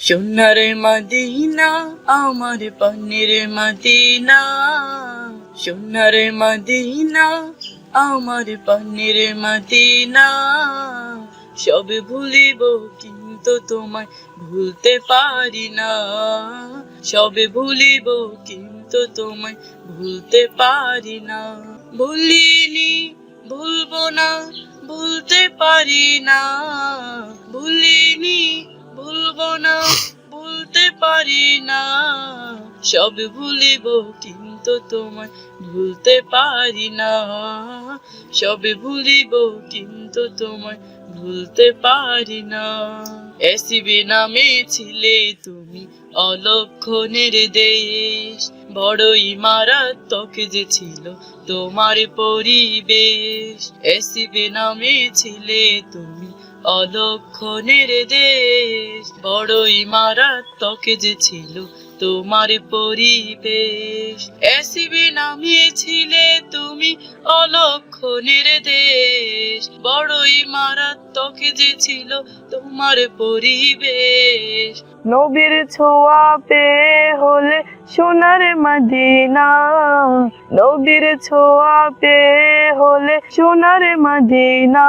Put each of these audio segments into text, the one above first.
সোনার মদিনা, আমার পানির মদিনা। সোনার মদিনা, আমার পানির মদিনা। সব ভুলিব কিন্তু তোমায় ভুলতে পারি না। সবে ভুলিব কিন্তু তোমায় ভুলতে পারি না। ভুলিনি, ভুলবো না, ভুলতে পারি না। ভুলিনি, ভুলবো না। পারি না। সব ভুলিব, কিন্তু তোমায় ভুলতে পারি না। সব ভুলিব, কিন্তু তোমায় ভুলতে পারি না। এসিবি নামে ছিলে তুমি অলক্ষণের দেশ। বড়ই মারাত্মক যে ছিল তোমার পরিবেশ। এসিবি নামে ছিলে তুমি অলক্ষণের দেশ বড়ই মারাত্মক যে ছিল তোমার পরিবেশ। এসিবি নামিয়েছিলে তুমি অলক্ষণের দেশ বড়ই মারাত্মক যে ছিল তোমার পরিবেশ। নবীর ছোঁয়া পেয়ে হলে সোনার মদিনা। নবীর ছোঁয়া পেয়ে হলে সোনার মদিনা।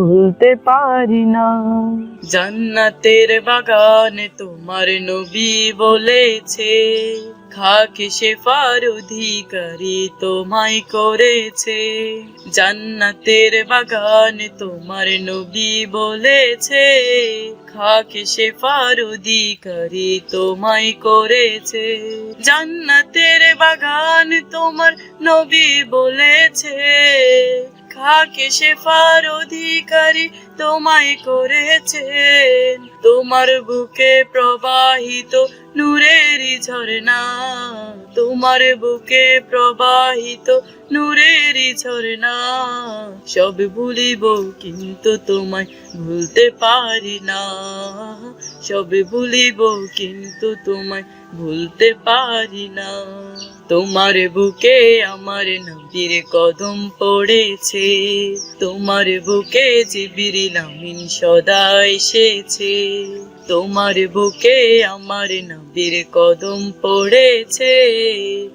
ভুলতে পারি না। জান্নাতের বাগানে তোমার নবী বলেছে, খাকে শেফার অধিকারী তোমায় করেছে। জান্নাতের বাগানে তোমার নবী বলেছে, খাকে শেফার অধিকারী তোমায় করেছে। জান্নাতের বাগান তোমার নবী বলেছে খাকে শেফার অধিকারী তোমায় করেছেন। তোমার বুকে প্রবাহিত নূরেরই ঝরনা তোমার বুকে প্রবাহিত নূরেরই ঝরনা সব ভুলিব কিন্তু তোমায় ভুলতে পারি না। সব ভুলিব কিন্তু তোমায় ভুলতে পারি না। তোমার বুকে আমার নবীর কদম পড়েছে, তোমার বুকে জিবিরিল আমিন সদা এসেছে। তোমার বুকে আমার নবীর কদম পড়েছে।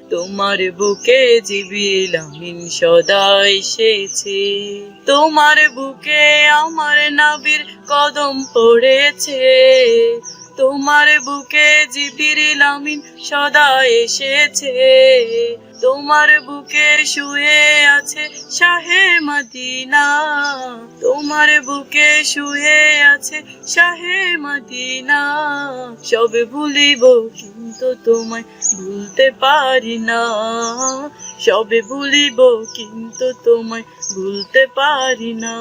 তোমার বুকে জিবিরিল আমিন সদা এসেছে। তোমার বুকে আমার নবীর কদম পড়েছে। তোমার বুকে জিবিরিল আমিন সদা এসেছে। তোমার বুকে শুয়ে আছে শাহে মদিনা। তোমার বুকে শুয়ে আছে শাহে মদিনা। সবে ভুলিব কিন্তু তোমায় ভুলতে পারি না। সবে ভুলিব কিন্তু তোমায় ভুলতে পারি না।